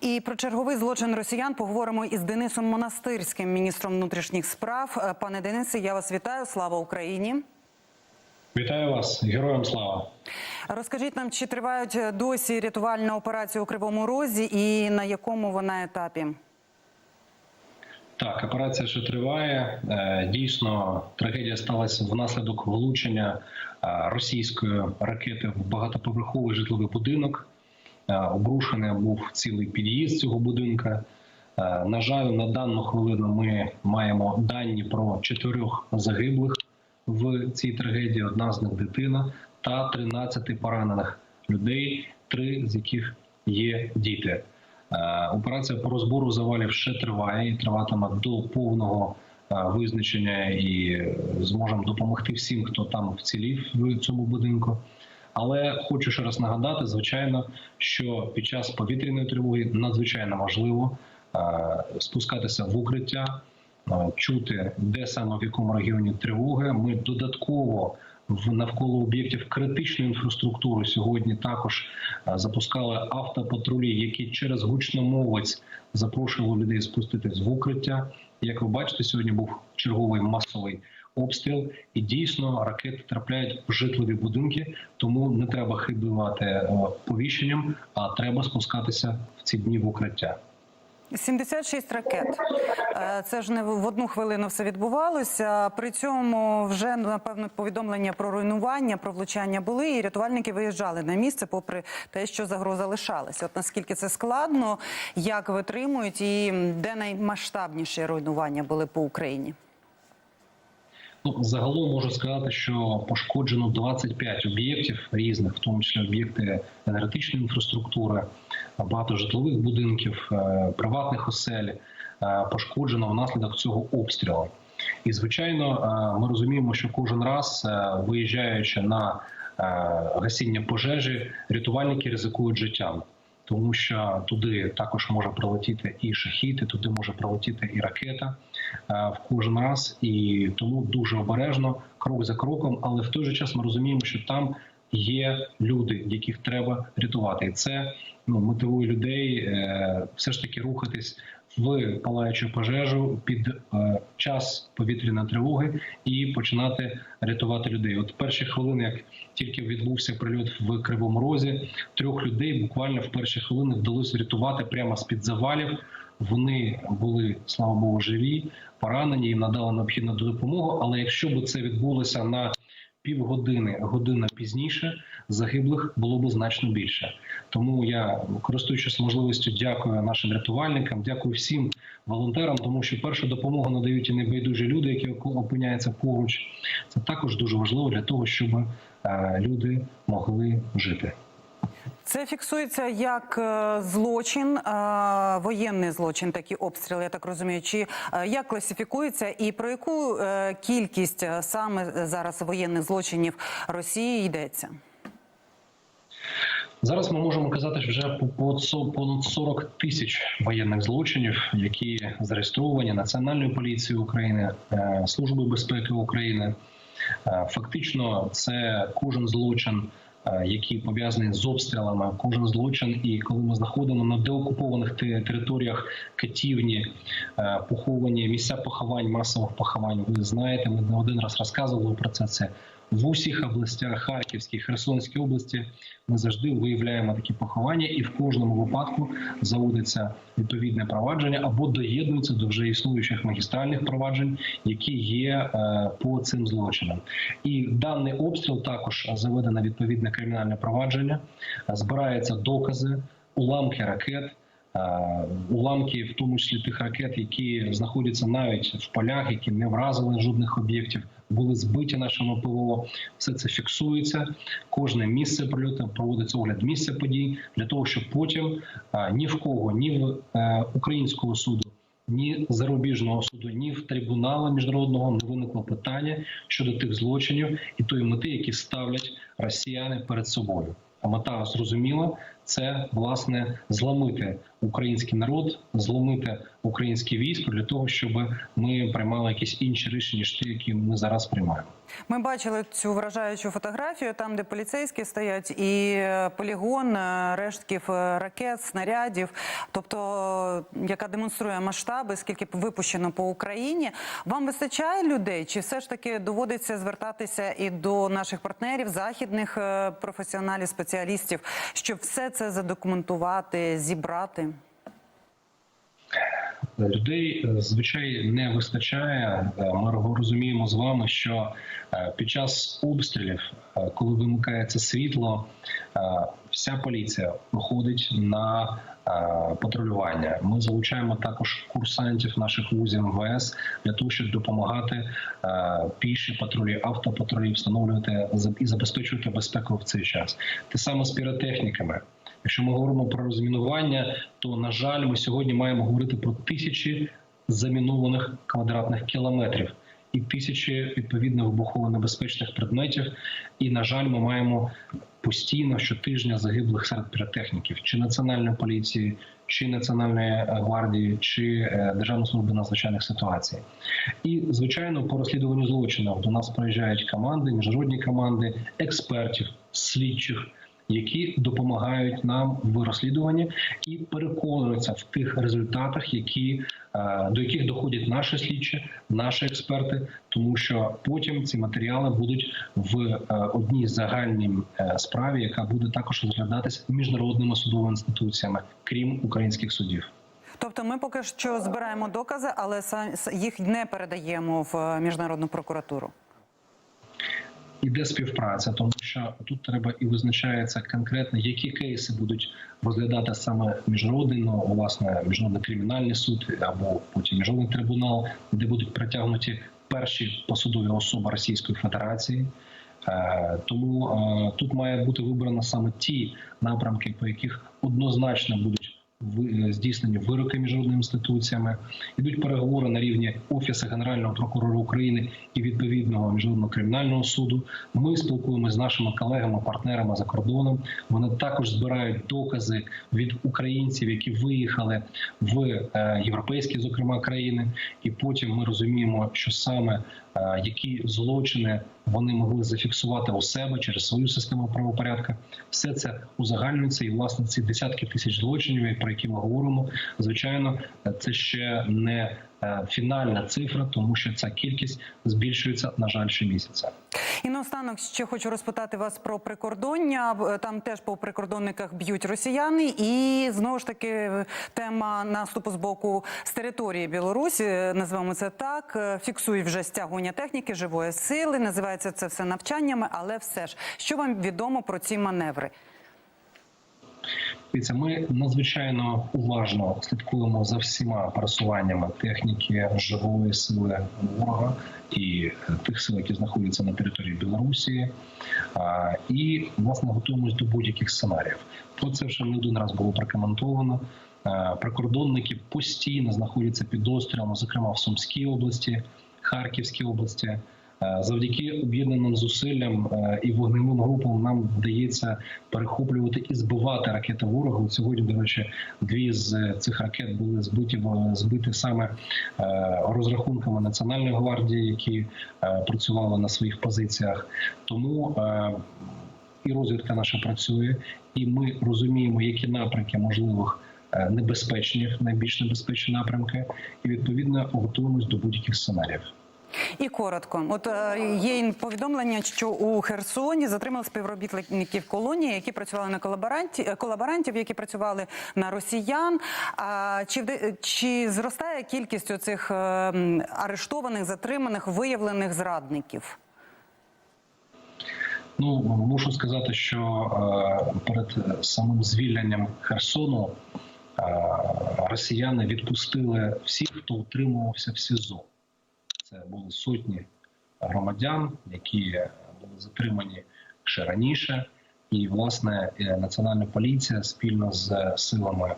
І про черговий злочин росіян поговоримо із Денисом Монастирським, міністром внутрішніх справ. Е, Пане Денисе, я вас вітаю. Слава Україні. Вітаю вас, героям слава. Розкажіть нам, чи тривають досі рятувальна операція у Кривому Розі і на якому вона етапі? Так, операція ще триває. Е, Дійсно, трагедія сталася внаслідок влучення е, російської ракети в багатоповерховий житловий будинок. Е, Обрушений був цілий під'їзд цього будинка. Е, На жаль, на дану хвилину ми маємо дані про чотирьох загиблих в цій трагедії. Одна з них дитина та 13 поранених людей, три з яких є діти. Е, Операція по розбору завалів ще триває і триватиме до повного визначення і зможемо допомогти всім, хто там вцілів в цьому будинку. Але хочу ще раз нагадати, звичайно, що під час повітряної тривоги надзвичайно важливо е, спускатися в укриття, е, чути, де саме в якому регіоні тривоги. Ми додатково в навколо об'єктів критичної інфраструктури сьогодні також е, запускали автопатрулі, які через гучномовець запрошували людей спуститись в укриття. Як ви бачите, сьогодні був черговий масовий обстріл, і дійсно ракети трапляють в житлові будинки, тому не треба хибувати е, повіщенням, а треба спускатися в ці дні в укриття. 76 ракет. Е, Це ж не в одну хвилину все відбувалося. При цьому вже напевно повідомлення про руйнування, про влучання були, і рятувальники виїжджали на місце, попри те, що загроза лишалася. От наскільки це складно, як витримують, і де наймасштабніші руйнування були по Україні. Ну, загалом можу сказати, що пошкоджено 25 об'єктів різних, в тому числі об'єкти енергетичної інфраструктури, багато житлових будинків, е, приватних осель е, пошкоджено внаслідок цього обстрілу. І звичайно, е, ми розуміємо, що кожен раз, виїжджаючи на гасіння пожежі, рятувальники ризикують життям. Тому що туди також може прилетіти і шахіти, туди може прилетіти і ракета в кожен раз, і тому дуже обережно, крок за кроком. Але в той же час ми розуміємо, що там є люди, яких треба рятувати, і це ну мотивує людей е, все ж таки рухатись в палаючу пожежу під е, час повітряної тривоги і починати рятувати людей. От перші хвилини, як тільки відбувся прильот в Кривому Розі, трьох людей буквально в перші хвилини вдалося рятувати прямо з під завалів. Вони були, слава Богу, живі, поранені, їм надали необхідну допомогу. Але якщо б це відбулося на півгодини, година пізніше, загиблих було б значно більше. Тому я, користуючись можливістю, дякую нашим рятувальникам, дякую всім волонтерам, тому що першу допомогу надають і небайдужі люди, які опиняються поруч. Це також дуже важливо для того, щоб е, люди могли жити. Це фіксується як е, злочин, е, воєнний злочин, такі обстріли, я так розумію. Чи е, як класифікується і про яку кількість саме зараз воєнних злочинів Росії йдеться? Зараз ми можемо казати, що вже понад 40 тисяч воєнних злочинів, які зареєстровані Національною поліцією України, Службою безпеки України. Фактично, це кожен злочин, е, пов'язані з обстрілами, кожен злочин. І коли ми знаходимо на деокупованих територіях катівні, е, поховані місця поховань, масових поховань. Ви знаєте, ми не один раз розказували про це. Це в усіх областях Харківській, Херсонській області. Ми завжди виявляємо такі поховання, і в кожному випадку заводиться відповідне провадження або доєднується до вже існуючих магістральних проваджень, які є е, по цим злочинам. І даний обстріл також заведено відповідне кримінальне провадження, збираються докази, уламки ракет. е, Уламки, в тому числі тих ракет, які знаходяться навіть в полях, які не вразили жодних об'єктів, були збиті нашими ПВО. Все це фіксується. Кожне місце прильоту проводиться огляд місця подій для того, щоб потім ні в кого, ні в е, українського суду. Ні зарубіжного суду, ні в трибунала міжнародного не виникло питання щодо тих злочинів і тої мети, які ставлять росіяни перед собою. А мета зрозуміла це власне зламити український народ, зламити українське військо для того, щоб ми приймали якісь інші рішення, ніж ті, які ми зараз приймаємо. Ми бачили цю вражаючу фотографію, там, де поліцейські стоять, і е, полігон е, рештків е, ракет, снарядів, тобто яка демонструє масштаби, скільки випущено по Україні. Вам вистачає людей? Чи все ж таки доводиться звертатися і до наших партнерів, західних професіоналів, спеціалістів, щоб все це задокументувати, зібрати? Людей е, звичай не вистачає. Е, Ми розуміємо з вами, що е, під час обстрілів, коли вимикається світло, вся поліція виходить на патрулювання. Ми залучаємо також курсантів наших вузів МВС для того, щоб допомагати піші патрулі, автопатрулі встановлювати і забезпечувати безпеку в цей час. Те саме з піротехніками. Якщо ми говоримо про розмінування, то на жаль, ми сьогодні маємо говорити про тисячі замінованих квадратних кілометрів і тисячі відповідно вибухово небезпечних предметів. І на жаль, ми маємо постійно щотижня загиблих серед піротехніків чи національної поліції, чи національної е, гвардії, чи е, Державної служби надзвичайних ситуацій. І звичайно, по розслідуванню злочинів до нас приїжджають команди, міжнародні команди, експертів, слідчих які допомагають нам в розслідуванні і переконуються в тих результатах, які е, до яких доходять наші слідчі, наші експерти, тому що потім ці матеріали будуть в е, одній загальній е, справі, яка буде також розглядатися міжнародними судовими інституціями, крім українських судів. Тобто, ми поки що збираємо докази, але їх не передаємо в міжнародну прокуратуру. Іде співпраця, тому що тут треба і визначається конкретно, які кейси будуть розглядати саме міжнародний, ну власне міжнародний кримінальний суд або потім міжнародний трибунал, де будуть притягнуті перші посадові особи Російської Федерації. Е, Тому е, тут має бути вибрано саме ті напрямки, по яких однозначно будуть здійснені вироки міжнародними інституціями. Ідуть переговори на рівні офісу генерального прокурора України і відповідного міжнародного кримінального суду. Ми спілкуємося з нашими колегами, партнерами за кордоном. Вони також збирають докази від українців, які виїхали в е, європейські, зокрема країни. І потім ми розуміємо, що саме е, які злочини вони могли зафіксувати у себе через свою систему правопорядка. Все це узагальнюється, і власне ці десятки тисяч злочинів, про які ми говоримо, звичайно, це ще не фінальна цифра, тому що ця кількість збільшується на жаль щомісяця. І наостанок ще хочу розпитати вас про прикордоння. Там теж по прикордонниках б'ють росіяни, і знову ж таки е, тема наступу з боку з території Білорусі, е, називаємо це так. е, Фіксують вже стягування техніки, живої сили. Називається це все навчаннями, але все ж що вам відомо про ці маневри? Дивіться, ми надзвичайно уважно слідкуємо за всіма пересуваннями техніки живої сили ворога і тих сил, які знаходяться на території Білорусі, і власне готуємось до будь-яких сценаріїв. Про це вже не один раз було прокоментовано. Прикордонники постійно знаходяться під обстрілом, зокрема в Сумській області, Харківській області. Е, Завдяки об'єднаним зусиллям е, і вогневим групам нам вдається перехоплювати і збивати ракети ворога. Сьогодні, до речі, дві з цих ракет були збиті збиті саме е, розрахунками Національної гвардії, які працювали на своїх позиціях. Тому і розвідка наша працює, і ми розуміємо, які напрямки можливих. Небезпечних, найбільш небезпечні напрямки, і відповідно готуємось до будь-яких сценаріїв. І коротко, от е, є повідомлення, що у Херсоні затримали співробітників колонії, які працювали на колаборанті е, колаборантів, які працювали на росіян. А чи чи зростає кількість оцих е, арештованих, затриманих, виявлених зрадників? Ну мушу сказати, що перед самим звільненням Херсону росіяни відпустили всіх, хто утримувався в СІЗО. Це були сотні громадян, які були затримані ще раніше. І власне е, національна поліція спільно з силами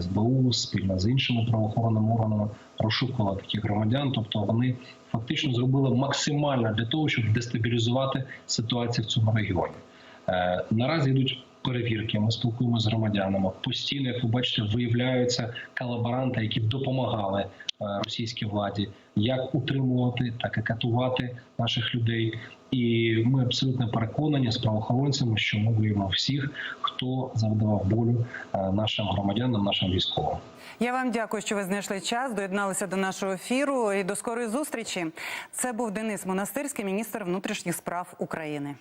СБУ, спільно з іншими правоохоронними органами розшукувала таких громадян. Тобто вони фактично зробили максимально для того, щоб дестабілізувати ситуацію в цьому регіоні. Е, Наразі йдуть перевірки. Ми спілкуємося з громадянами. Постійно, як ви бачите, виявляються колаборанти, які допомагали е, російській владі, як утримувати, так і катувати наших людей. І ми абсолютно переконані з правоохоронцями, що ми виявимо всіх, хто завдавав болю е, нашим громадянам, нашим військовим. Я вам дякую, що ви знайшли час, доєдналися до нашого ефіру і до скорої зустрічі. Це був Денис Монастирський, міністр внутрішніх справ України.